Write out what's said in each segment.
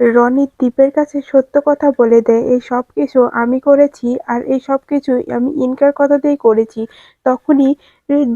রনিত দ্বীপের কাছে সত্য কথা বলে দেয়, এই সব কিছু আমি করেছি আর এই সব কিছু আমি ইনকার কথাতেই করেছি। তখনই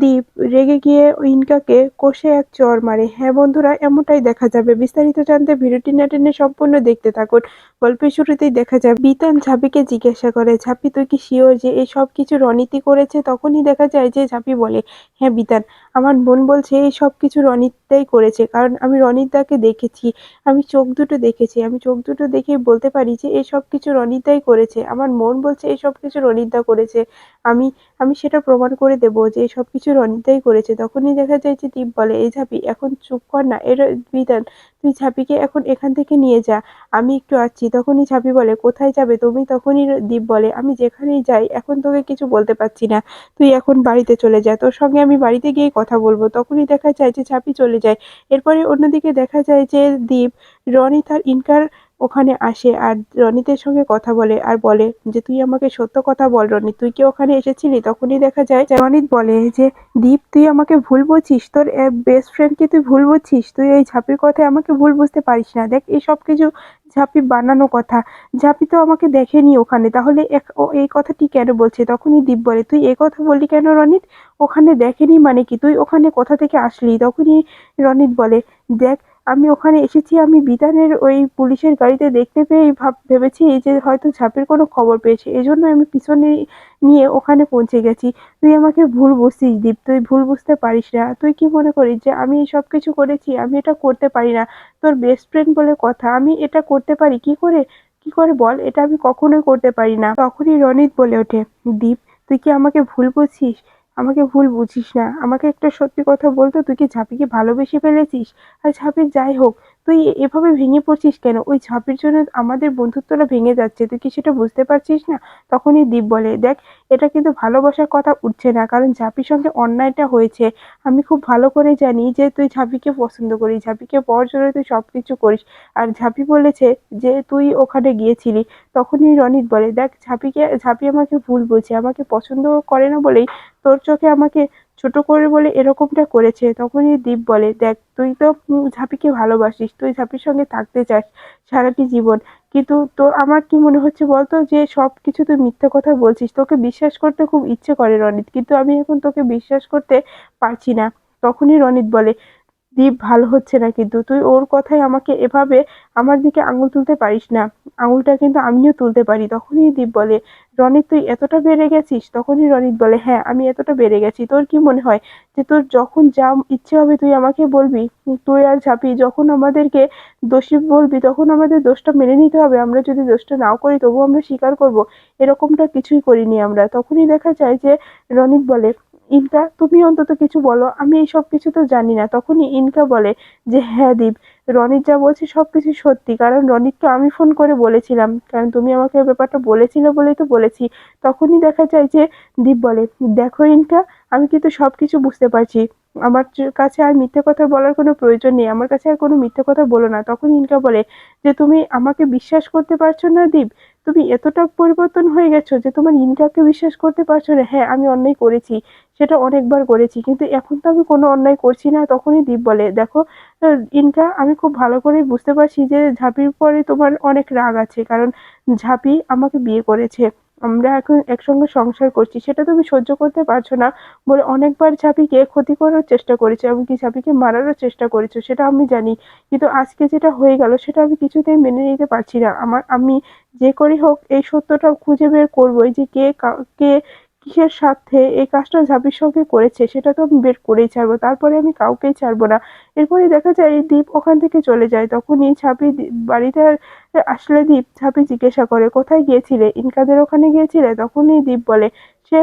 দীপ রেগে গিয়ে ইনকাকে কষে এক চর মারে। হ্যাঁ বন্ধুরা, এমনটাই দেখা যাবে। বিস্তারিত জানতে ভিডিওটি না টেনে সম্পূর্ণ দেখতে থাকুন। গল্পের শুরুতেই দেখা যায় বিতান ঝাঁপিকে জিজ্ঞাসা করে, ঝাঁপি, তুই কি শিওর যে এই সব কিছু রনিতই করেছে? তখনই দেখা যায় যে ঝাঁপি বলে হ্যাঁ বিতান, আমার মন বলছে এই সব কিছু রনিতদাই করেছে, কারণ আমি রনিতদাকে দেখেছি, আমি চোখ দুটো দেখেছি, আমি চোখ দুটো দেখেই বলতে পারি যে এই সব কিছু রনিতাই করেছে। আমার মন বলছে এই সব কিছু রনিতা করেছে। আমি আমি সেটা প্রমাণ করে দেব যে সব কিছু রনিতাই করেছে। তখনই দেখা যায় যে দীপ বলে, এই ঝাঁপি, এখন চুপ কর না, এর বিধান, তুই ঝাঁপিকে এখন এখান থেকে নিয়ে যা, আমি একটু আসছি। তখনই ঝাঁপি বলে, কোথায় যাবে তুমি? তখনই দীপ বলে, আমি যেখানেই যাই, এখন তোকে কিছু বলতে পারছি না, তুই এখন বাড়িতে চলে যা, তোর সঙ্গে আমি বাড়িতে গিয়ে কথা বলব। তখনই দেখা যায় যে ঝাঁপি চলে যায়। এরপরে অন্যদিকে দেখা যায় যে দীপ রনি তার ইনকার ওখানে আসে আর রনিতের সঙ্গে কথা বলে আর বলে যে, তুই আমাকে সত্য কথা বল রনি, তুই কি ওখানে এসেছিলি? তখনই দেখা যায় রনিত বলে যে, দীপ, তুই আমাকে ভুল বুঝছিস তোর বেস্ট ফ্রেন্ডকে তুই ভুল বুঝছিস তুই এই ঝাঁপির কথায় আমাকে ভুল বুঝতে পারিস না, দেখ, এই সব কিছু ঝাঁপি বানানো কথা, ঝাঁপি তো আমাকে দেখেনি ওখানে, তাহলে এক- ও এই কথাটি কেন বলছে? তখনই দীপ বলে, তুই এ কথা বললি কেন রনিত? ওখানে দেখেনি মানে কি? তুই ওখানে কোথা থেকে আসলি? তখনই রনিত বলে, দেখ আমি ওখানে এসেছি, আমি বিতানের ওই পুলিশের গাড়িতে দেখতে পেয়েই ভাব, ভেবেছি এই যে হয়তো ঝাঁপের কোনো খবর পেয়েছে। এজন্য আমি পিছনে নিয়ে ওখানে পৌঁছে গেছি। তুই আমাকে ভুল বুঝছিস দীপ, তুই ভুল বুঝতে পারিস না। তুই কি মনে করিস যে আমি সব কিছু করেছি, আমি এটা করতে পারি না? তোর বেস্ট ফ্রেন্ড বলে কথা, আমি এটা করতে পারি? কি করে কি করে বল? এটা আমি কখনোই করতে পারি না। তখনই রনিত বলে ওঠে, দীপ, তুই কি আমাকে ভুল বুঝছিস? আমাকে ভুল বুঝিস না। আমাকে একটা সত্যি কথা বলতো, তুই কি ঝাঁপিকে ভালোবেসে ফেলেছিস? আর ঝাঁপি যাই হোক তুই এভাবে ভেঙে পড়ছিস কেন? ওই ঝাঁপির জন্য আমাদের বন্ধুত্বটা ভেঙে যাচ্ছে। তুই কি সেটা বুঝতে পারছিস না? তখনই দীপ বলে, দেখ, এটা কিন্তু ভালোবাসার কথা উঠছে না, কারণ ঝাঁপির সঙ্গে অন্যায়টা হয়েছে। আমি খুব ভালো করে জানি যে তুই ঝাঁপিকে পছন্দ করিস, ঝাঁপিকে পাওয়ার জন্য তুই সব কিছু করিস। আর ঝাঁপি বলেছে যে তুই ওখানে গিয়েছিলি। তখনই রনিত বলে, দেখ, ঝাঁপিকে, ঝাঁপি আমাকে ভুল বুঝে আমাকে পছন্দ করে না বলেই তোর চোখে আমাকে ছোট করে বলে এরকমটা করেছে, তখনই দীপ বলে, দেখ, তুই তো ঝাঁপিকে ভালোবাসিস, তুই ঝাঁপির সঙ্গে থাকতে চাস সারাটি জীবন। কিন্তু তো আমার কি মনে হচ্ছে বলতো যে সব কিছু তুই মিথ্যা কথা বলছিস, তোকে বিশ্বাস করতে খুব ইচ্ছে করে রনিত। কিন্তু আমি এখন তোকে বিশ্বাস করতে পারছি না। তখনই রনিত বলে দীপ ভালো হচ্ছে না কিন্তু। তুই ওর কথায় আমাকে এভাবে আমার দিকে আঙুল তুলতে পারিস না। আঙুলটা কিন্তু আমিও তুলতে পারি, তখনই দীপ বলে, রনিত, তুই এতটা বেড়ে গেছিস? তখনই রনিত বলে হ্যাঁ আমি এতটা বেড়ে গেছি। তোর কি মনে হয় যে তোর যখন যা ইচ্ছে হবে তুই আমাকে বলবি? তুই আর ঝাঁপি, যখন আমাদেরকে দোষী বলবি, তখন আমাদের দোষটা মেনে নিতে হবে। আমরা যদি দোষটা নাও করি, তবুও আমরা স্বীকার করব। এরকমটা কিছুই করিনি আমরা। তখনই দেখা যায় যে রনিত বলে ইনকা, তুমি অন্তত কিছু বলো, আমি এই সব কিছু তো জানি না। তখনই ইনকা বলে যে হ্যাঁ দীপ, রনিত যা বলছে সব কিছু সত্যি। কারণ রনিতকে আমি ফোন করে বলেছিলাম। কারণ তুমি আমাকে ব্যাপারটা বলেছিলে বলেই তো বলেছি। তখনই দেখা যায় যে, দীপ বলে, দেখো ইনকা, আমি কিন্তু সব কিছু বুঝতে পারছি। আমার কাছে আর মিথ্যে কথা বলার কোনো প্রয়োজন নেই। আমার কাছে আর কোনো মিথ্যে কথা বলো না। তখন ইনকা বলে, যে, তুমি আমাকে বিশ্বাস করতে পারছ না দীপ? তুমি এতটা পরিবর্তন হয়ে গেছো যে তোমার ইন্ডিয়াকে বিশ্বাস করতে পারছ না হ্যাঁ আমি অন্যায় করেছি, সেটা অনেকবার করেছি, কিন্তু এখন তো আমি কোনো অন্যায় করছি না, তখনই দ্বীপ বলে, দেখো ইনকা আমি খুব ভালো করে বুঝতে পারছি যে ঝাঁপির পরে তোমার অনেক রাগ আছে, কারণ ঝাঁপি আমাকে বিয়ে করেছে। আমরা এখন একসঙ্গে সংসার করছি, সেটা তুমি সহ্য করতে পারছ না বলে অনেকবার ঝাঁপিকে ক্ষতি করার চেষ্টা করেছ এমনকি ঝাঁপিকে মারারও চেষ্টা করেছ, সেটা আমি জানি। কিন্তু আজকে যেটা হয়ে গেল সেটা আমি কিছুতেই মেনে নিতে পারছি না। আমার, আমি যে করেই হোক এই সত্যটা খুঁজে বের করবোই যে কা- কে কিসের স্বার্থে এই কাজটা ঝাঁপির সঙ্গে করেছে, সেটা তো আমি বের করেই ছাড়বো, তারপরে আমি কাউকেই ছাড়বো না। এরপরে দেখা যায় এই দ্বীপ ওখান থেকে চলে যায়, তখনই ছাপি বাড়িতে আসলে দীপ ছাপি জিজ্ঞাসা করে, কোথায় গিয়েছিলে? ইনকাদের ওখানে গিয়েছিলে? তখনই দীপ বলে, সে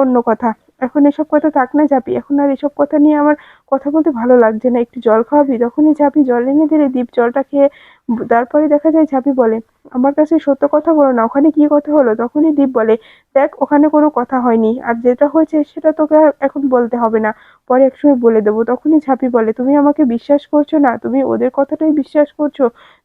অন্য কথা। এখন এসব কথা থাক না ঝাঁপি, এখন আর এসব কথা নিয়ে আমার কথা বলতে ভালো লাগছে না, একটু জল খাওয়াবি? তখনই ঝাঁপি জল এনে দিলে দীপ জলটা খেয়ে, তারপরে দেখা যায় ঝাঁপি বলে আমার কাছে সত্য কথা বলো না। ওখানে কি কথা হলো তখনই দীপ বলে, দেখ, ওখানে কোনো কথা হয়নি। আর যেটা হয়েছে সেটা তোকে এখন বলতে হবে না। পরে একসময় বলে দেবো। তখনই ঝাঁপি বলে, তুমি আমাকে বিশ্বাস করছ না? তুমি ওদের কথাটাই বিশ্বাস করছ?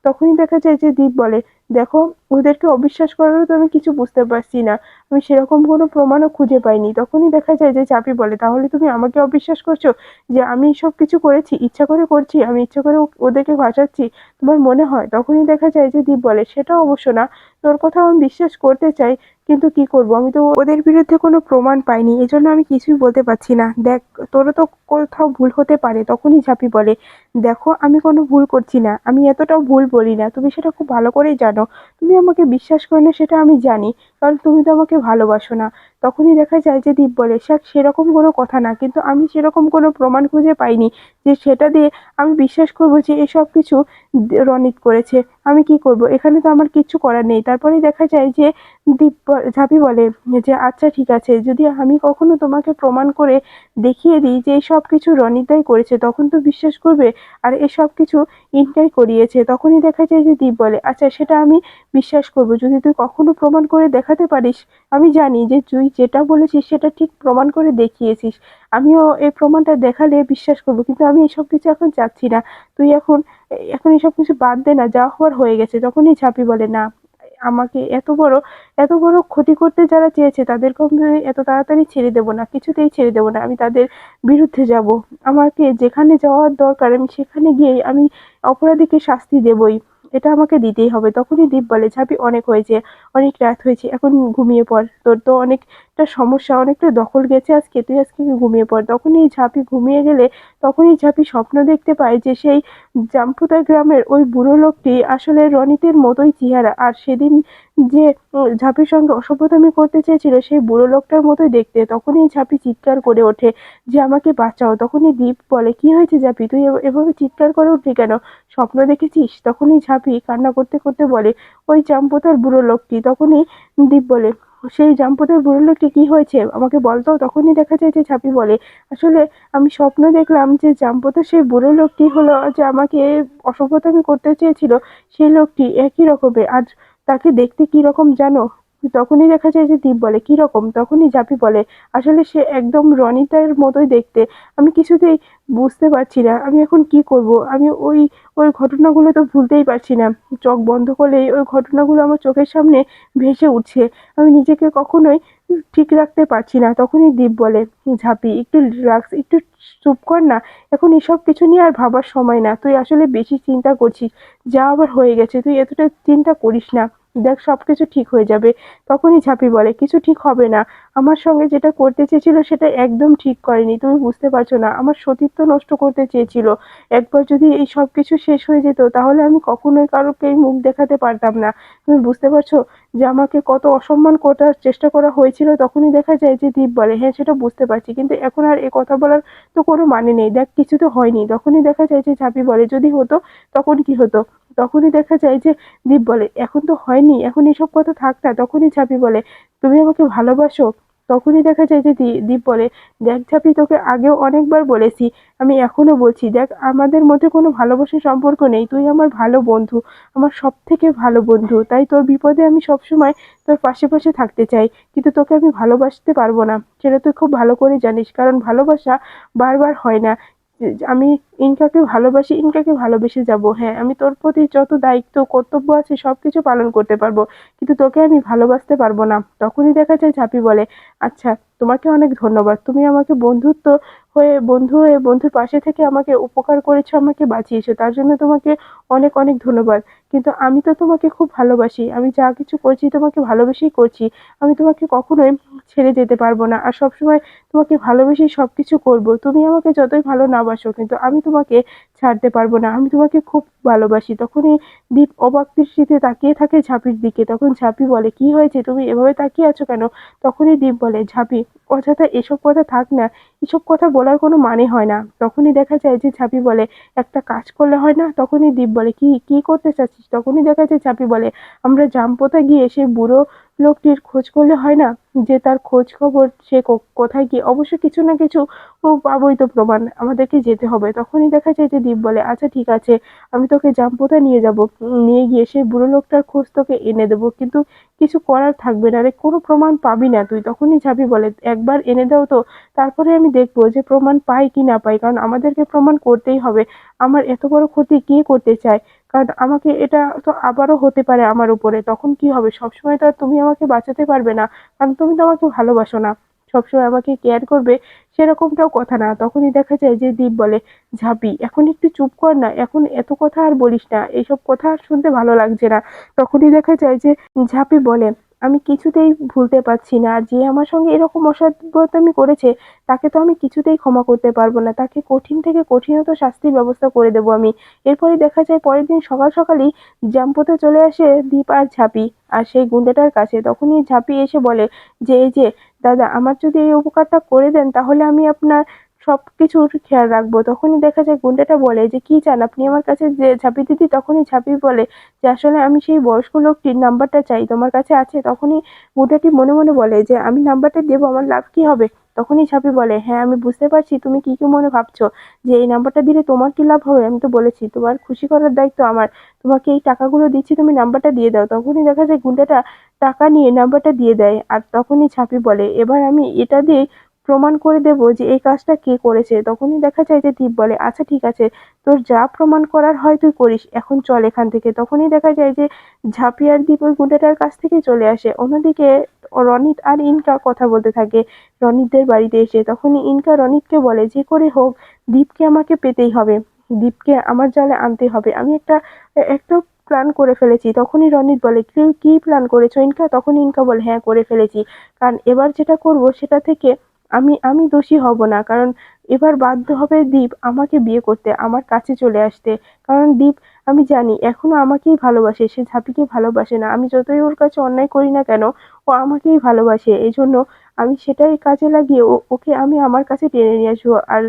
তখনই দেখা যায় যে দীপ বলে, দেখো, ওদেরকে অবিশ্বাস করারও তো আমি কিছু বুঝতে পারছি না। আমি সেরকম কোনো প্রমাণও খুঁজে পাইনি। তখনই দেখা যায় যে চাপি বলে, তাহলে তুমি আমাকে অবিশ্বাস করছ যে আমি সব কিছু করেছি? ইচ্ছা করে করছি? আমি ইচ্ছা করে ওদেরকে ভাসাচ্ছি? তোমার মনে হয়? তখনই দেখা যায় যে দীপ বলে, সেটা অবশ্য না। তোর কথা আমি বিশ্বাস করতে চাই, কিন্তু কি করব? আমি তো ওদের বিরুদ্ধে কোনো প্রমাণ পাইনি, এজন্য আমি কিছুই বলতে পারছি না। দেখ, তোরও তো কোথাও ভুল হতে পারে, তখনই ঝাঁপি বলে দেখো, আমি কোনো ভুল করছি না, আমি এতটাও ভুল বলি না। তুমি সেটা খুব ভালো করেই জানো। তুমি আমাকে বিশ্বাস করে না, সেটা আমি জানি, কারণ তুমি তো আমাকে ভালোবাসো না। তখনই দেখা যায় যে দীপ বলে স্যার সেরকম কোনো কথা না, কিন্তু আমি সেরকম কোনো প্রমাণ খুঁজে পাইনি যে সেটা দিয়ে আমি বিশ্বাস করব যে এসব কিছু রনিত করেছে। আমি কি করব? এখানে তো আমার কিচ্ছু করার নেই। তারপরে দেখা যায় যে দীপ ঝাঁপি বলে যে আচ্ছা ঠিক আছে, যদি আমি কখনো তোমাকে প্রমাণ করে দেখিয়ে দিই যে এই সব কিছু রনিতাই করেছে, তখন তো বিশ্বাস করবে আর এসব কিছু ইনকাই করিয়েছে। তখনই দেখা যায় যে দীপ বলে আচ্ছা সেটা আমি বিশ্বাস করব। যদি তুই কখনো প্রমাণ করে দেখাতে পারিস, আমি জানি যে তুই যেটা বলেছিস সেটা ঠিক প্রমাণ করে দেখিয়েছিস। আমিও এই প্রমাণটা দেখালে বিশ্বাস করব, কিন্তু আমি এসব কিছু এখন চাচ্ছি না। তুই এখন এখন এসব কিছু বাদ দে না, যা হওয়ার হয়ে গেছে তখনই ঝাঁপি বলে, না, আমাকে এত বড় এত বড় ক্ষতি করতে যারা চেয়েছে, তাদেরকে আমি এত তাড়াতাড়ি ছেড়ে দেবো না, কিছুতেই ছেড়ে দেবো না, আমি তাদের বিরুদ্ধে যাব। আমাকে যেখানে যাওয়ার দরকার, আমি সেখানে গিয়ে আমি অপরাধীকে শাস্তি দেবই। এটা আমাকে দিতেই হবে। তখনই দীপ বলে, ঝাঁপি, অনেক হয়েছে, অনেক রাত হয়েছে, এখন ঘুমিয়ে পড়। তোর তো অনেকটা সমস্যা, অনেকটা দখল গেছে আজকে, তুই আজকে ঘুমিয়ে পড়। তখনই ঝাঁপি ঘুমিয়ে গেলে, তখনই ঝাঁপি স্বপ্ন দেখতে পায় যে সেই জাম্পুতা গ্রামের ওই বুড়ো লোকটি আসলে রনিতের মতোই চেহারা। আর সেদিন যে ঝাঁপির সঙ্গে অসভ্যতামি করতে চেয়েছিল, সেই বুড়ো লোকটার মতোই দেখতে। তখনই ঝাঁপি চিৎকার করে ওঠে যে, আমাকে বাঁচাও। তখনই দীপ বলে, কি হয়েছে ঝাঁপি? তুই এভাবে চিৎকার করে উঠলি কেন? স্বপ্ন দেখেছিস? তখনই ঝাঁপি কান্না করতে করতে বলে, ওই জাম্পুতার বুড়ো লোকটি। তখনই দীপ বলে সেই জাম্পুতার বুড়ো লোকটি কি হয়েছে? আমাকে বলতো তখনই দেখা যায় যে ছাপি বলে, আসলে আমি স্বপ্ন দেখলাম যে জাম্পুতার সেই বুড়ো লোকটি হলো যে আমাকে অসভ্যতা আমি করতে চেয়েছিল। সেই লোকটি একই রকমের আর তাকে দেখতে কি রকম জানো? তখনই দেখা যায় যে দীপ বলে কি রকম তখনই জাপি বলে, আসলে সে একদম রনিতার মতোই দেখতে। আমি কিছুতেই বুঝতে পারছি না, আমি এখন কি করব? আমি ওই ওই ঘটনাগুলো তো ভুলতেই পারছি না। চোখ বন্ধ করলেই ওই ঘটনাগুলো আমার চোখের সামনে ভেসে উঠছে। আমি নিজেকে কখনোই ঠিক রাখতে পারছি না। তখনই দীপ বলে, ঝাঁপি, একটু রিল্যাক্স, একটু চুপ কর না। এখন এসব কিছু নিয়ে আর ভাবার সময় না। তুই আসলে বেশি চিন্তা করছিস। যা আবার হয়ে গেছে, তুই এতটা চিন্তা করিস না। দেখ সব কিছু ঠিক হয়ে যাবে। তখনই ঝাঁপি বলে, কিছু ঠিক হবে না। আমার সঙ্গে যেটা করতে চেয়েছিল সেটা একদম ঠিক করেনি। তুমি বুঝতে পারছ না। আমার সতীত্ব নষ্ট করতে চেয়েছিল। একবার যদি এই সব কিছু শেষ হয়ে যেত, তাহলে আমি কখনোই কারোকেই মুখ দেখাতে পারতাম না। তুমি বুঝতে পারছ যে আমাকে কত অসম্মান করার চেষ্টা করা হয়েছিল? তখনই দেখা যায় যে দীপ বলে হ্যাঁ সেটা বুঝতে পারছি। কিন্তু এখন আর এ কথা বলার তো কোনো মানে নেই। দেখ, কিছু তো হয়নি। তখনই দেখা যায় যে ঝাঁপি বলে, যদি হতো, তখন কি হতো? তখনই দেখা যায় যে দীপ বলে, এখন তো হয়নি। এখন এসব কথা থাক না, তখনই ঝাঁপি বলে, তুমি আমাকে ভালোবাসো? তখনই দেখা যায় যে দীপ বলে, দেখ ঝাঁপি, তোকে আগেও অনেকবার বলেছি, আমি এখনও বলছি, দেখ, আমাদের মধ্যে কোনো ভালোবাসার সম্পর্ক নেই, তুই আমার ভালো বন্ধু, আমার সব থেকে ভালো বন্ধু, তাই তোর বিপদে আমি সবসময় তোর পাশে পাশে থাকতে চাই, কিন্তু তোকে আমি ভালোবাসতে পারব না, সেটা তুই খুব ভালো করে জানিস, কারণ ভালোবাসা বারবার হয় না আমি ইনকাকে ভালোবাসি, ইনকাকে ভালোবেসে যাব। হ্যাঁ আমি তোর প্রতি যত দায়িত্ব, কর্তব্য আছে সব কিছু পালন করতে পারব। কিন্তু তোকে আমি ভালোবাসতে পারব না। তখনই দেখা যায় ঝাঁপি বলে আচ্ছা তোমাকে অনেক ধন্যবাদ। তুমি আমাকে বন্ধুত্ব হয়ে বন্ধু হয়ে বন্ধুর পাশে থেকে আমাকে উপকার করেছ, আমাকে বাঁচিয়েছো, তার জন্য তোমাকে অনেক অনেক ধন্যবাদ। কিন্তু আমি তো তোমাকে খুব ভালোবাসি, আমি যা কিছু করছি তোমাকে ভালোবেসেই করছি। আমি তোমাকে কখনোই ছেড়ে যেতে পারব না আর সবসময় তোমাকে ভালোবেসেই সব কিছু করব। তুমি আমাকে যতই ভালো না বাসো, কিন্তু আমি তোমাকে ছাড়তে পারব না। আমি তোমাকে খুব ভালোবাসি। তখনই দীপ অবাক দৃষ্টিতে তাকিয়ে থাকে ঝাঁপির দিকে। তখন ঝাঁপি বলে, কি হয়েছে? তুমি এভাবে তাকিয়ে আছো কেন? তখনই দীপ বলে, ঝাঁপি, অযথা এসব কথা থাক না। এসব কথা বলার কোনো মানে হয় না। তখনই দেখা যায় যে ছাপি বলে, একটা কাজ করলে হয় না? তখনই দীপ বলে, কি কি করতে চাচ্ছিস? তখনই দেখা যায় ছাপি বলে, আমরা জাম্পোতে গিয়ে সেই বুড়ো লোকটির খোঁজ করলে হয় না যে তার খোঁজ খবর সে কোথায় গিয়ে, অবশ্য কিছু না কিছু পাবোই তো প্রমাণ আমাদেরকে যেতে হবে। তখনই দেখা যায় যে দীপ বলে আচ্ছা ঠিক আছে, আমি তোকে জাম্পুতে নিয়ে যাব। নিয়ে গিয়ে সেই বুড়ো লোকটার খোঁজ তোকে এনে দেবো। কিন্তু কিছু করার থাকবে না রে, কোনো প্রমাণ পাবি না তুই। তখনই ঝাঁপি বলে, একবার এনে দাও তো, তারপরে আমি দেখব যে প্রমাণ পাই কি না পাই। কারণ আমাদেরকে প্রমাণ করতেই হবে। আমার এত বড় ক্ষতি কে করতে চায়? কারণ আমাকে এটা তো আবারও হতে পারে আমার উপরে। তখন কি হবে? সবসময় তো আর তুমি আমাকে বাঁচাতে পারবে না। কারণ তুমি তো আমাকে ভালোবাসো না। সবসময় আমাকে কেয়ার করবে সেরকমটাও কথা না। তখনই দেখা যায় যে দীপ বলে, ঝাঁপি, এখন একটু চুপ কর না। এখন এত কথা আর বলিস না। এইসব কথা আর শুনতে ভালো লাগছে না। তখনই দেখা যায় যে ঝাঁপি বলে আমি কিছুতেই ভুলতে পারছি না। আর যে আমার সঙ্গে এরকম অসভ্যতামি করেছে, তাকে তো আমি কিছুতেই ক্ষমা করতে পারব না। তাকে কঠিন থেকে কঠিনত শাস্তির ব্যবস্থা করে দেবো আমি। এরপরে দেখা যায় পরের দিন সকাল সকালই জাম্পোতে চলে আসে দীপ আর ঝাঁপি। আর সেই গুন্ডাটার কাছে তখনই ঝাঁপি এসে বলে যে, এই যে, দাদা, আমার যদি এই উপকারটা করে দেন, তাহলে আমি আপনার সব কিছুর খেয়াল রাখব। তখনই দেখা যায় গুন্ডাটা বলে যে, কি চান? আপনি আমার কাছে যে ঝাঁপি দিদি তখনই ঝাঁপি বলে যে, আসলে আমি সেই বয়স্ক লোকটির নাম্বারটা চাই, তোমার কাছে আছে? তখনই গুন্ডাটি মনে মনে বলে যে, আমি নাম্বারটা দেবো, আমার লাভ কি হবে? তখনই ঝাঁপি বলে হ্যাঁ আমি বুঝতে পারছি, তুমি কি কি মনে ভাবছ যে, এই নাম্বারটা দিলে তোমার কি লাভ হবে? আমি তো বলেছি, তোমার খুশি করার দায়িত্ব আমার, তোমাকে এই টাকাগুলো দিচ্ছি, তুমি নাম্বারটা দিয়ে দাও। তখনই দেখা যায় গুন্ডাটা টাকা নিয়ে নাম্বারটা দিয়ে দেয়, আর তখনই ছাপি বলে, এবার আমি এটা দিয়ে প্রমাণ করে দেব যে এই কাজটা কে করেছে। তখনই দেখা যায় যে দীপ বলে আচ্ছা ঠিক আছে, তোর যা প্রমাণ করার হয় তুই করিস, এখন চল এখান থেকে। তখনই দেখা যায় যে ঝাঁপিয়ার দীপ ওই গুন্ডাটার কাছ থেকে চলে আসে। অন্যদিকে রনিত আর ইনকা কথা বলতে থাকে। রনিতদের বাড়িতে এসে তখনই ইনকা রনিতকে বলে, যে করে হোক, দীপকে আমাকে পেতেই হবে। দীপকে আমার জালে আনতে হবে। আমি একটা একটা প্ল্যান করে ফেলেছি। তখনই রনিত বলে কি প্ল্যান করেছ ইনকা? তখন ইনকা বলে হ্যাঁ করে ফেলেছি। কারণ এবার যেটা করব সেটা থেকে আমি আমি দোষী হব না। কারণ এবার বাধ্য হবে দীপ আমাকে বিয়ে করতে, আমার কাছে চলে আসতে। কারণ দীপ, আমি জানি, এখনও আমাকেই ভালোবাসে, সে ঝাঁপিকে ভালোবাসে না। আমি যতই ওর কাছে অন্যায় করি না কেন, ও আমাকেই ভালোবাসে। এই জন্য আমি সেটাই কাজে লাগিয়ে ওকে আমি আমার কাছে টেনে নিয়ে আসব। আর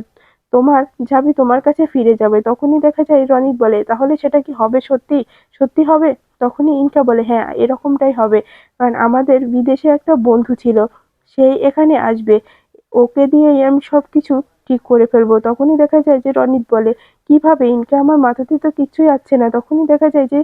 তোমার ঝাঁপি তোমার কাছে ফিরে যাবে। তখনই দেখা যায় রনিত বলে, তাহলে সেটা কি হবে সত্যি? সত্যি হবে? তখনই ইনকা বলে হ্যাঁ এরকমটাই হবে। কারণ আমাদের বিদেশে একটা বন্ধু ছিল সেই এখানে আসবে। ওকে দিয়েই আমি সব কিছু ঠিক করে ফেলব। তখনই দেখা যায় যে রনিত বলে, কীভাবে? ইনকা আমার মাথাতে তো কিচ্ছুই আসছে না। তখনই দেখা যায় যে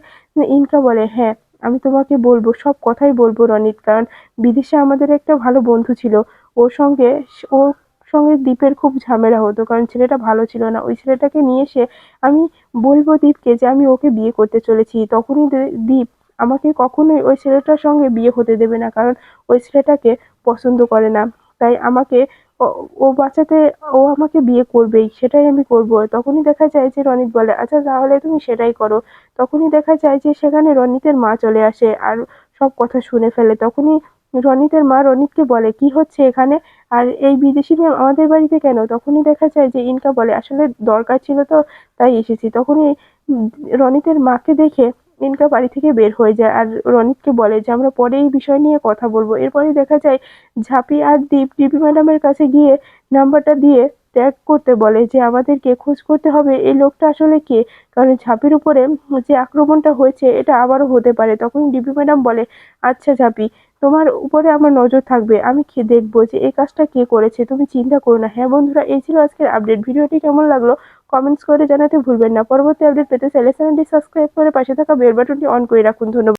ইনকা বলে হ্যাঁ আমি তোমাকে বলব, সব কথাই বলব রনিত। কারণ বিদেশে আমাদের একটা ভালো বন্ধু ছিল। ওর সঙ্গে ওর সঙ্গে দীপের খুব ঝামেলা হতো। কারণ ছেলেটা ভালো ছিল না। ওই ছেলেটাকে নিয়ে এসে আমি বলব দীপকে যে আমি ওকে বিয়ে করতে চলেছি। তখনই দ্বীপ আমাকে কখনোই ওই ছেলেটার সঙ্গে বিয়ে হতে দেবে না। কারণ ওই ছেলেটাকে পছন্দ করে না। তাই আমাকে ও বাঁচাতে ও আমাকে বিয়ে করবেই, সেটাই আমি করব। তখনই দেখা যায় যে রনিত বলে আচ্ছা তাহলে তুমি সেটাই করো। তখনই দেখা যায় যে সেখানে রনিতের মা চলে আসে আর সব কথা শুনে ফেলে। তখনই রনিতের মা রনিতকে বলে, কি হচ্ছে এখানে? আর এই বিদেশি মেয়ে আমাদের বাড়িতে কেন? তখনই দেখা যায় যে ইনকা বলে, আসলে দরকার ছিল তো, তাই এসেছি। তখনই রনিতের মাকে দেখে ইনকা বাড়ি থেকে বের হয়ে যায়। আর রনিতকে বলে যে, আমরা পরে এই বিষয় নিয়ে কথা বলব। এরপরে দেখা যায় ঝাঁপি আর দীপ ডিপি ম্যাডামের কাছে গিয়ে নাম্বারটা দিয়ে ট্যাগ করতে বলে যে, আমাদেরকে খোঁজ করতে হবে। এই লোকটা আসলে কে? কারণ ঝাঁপির উপরে যে আক্রমণটা হয়েছে, এটা আবারও হতে পারে। তখন ডিপি ম্যাডাম বলে আচ্ছা ঝাঁপি, তোমার উপরে আমার নজর থাকবে। আমি দেখব যে, এই কাজটা কে করেছে। তুমি চিন্তা করো না। হ্যাঁ বন্ধুরা, এই ছিল আজকের আপডেট ভিডিওটি কেমন লাগল? কমেন্টস করে জানাতে ভুলবেন না। পরবর্তী আপডেট পেতে চ্যানেলটি সাবস্ক্রাইব করে পাশে থাকা বেল বাটনটি অন করে রাখুন। ধন্যবাদ।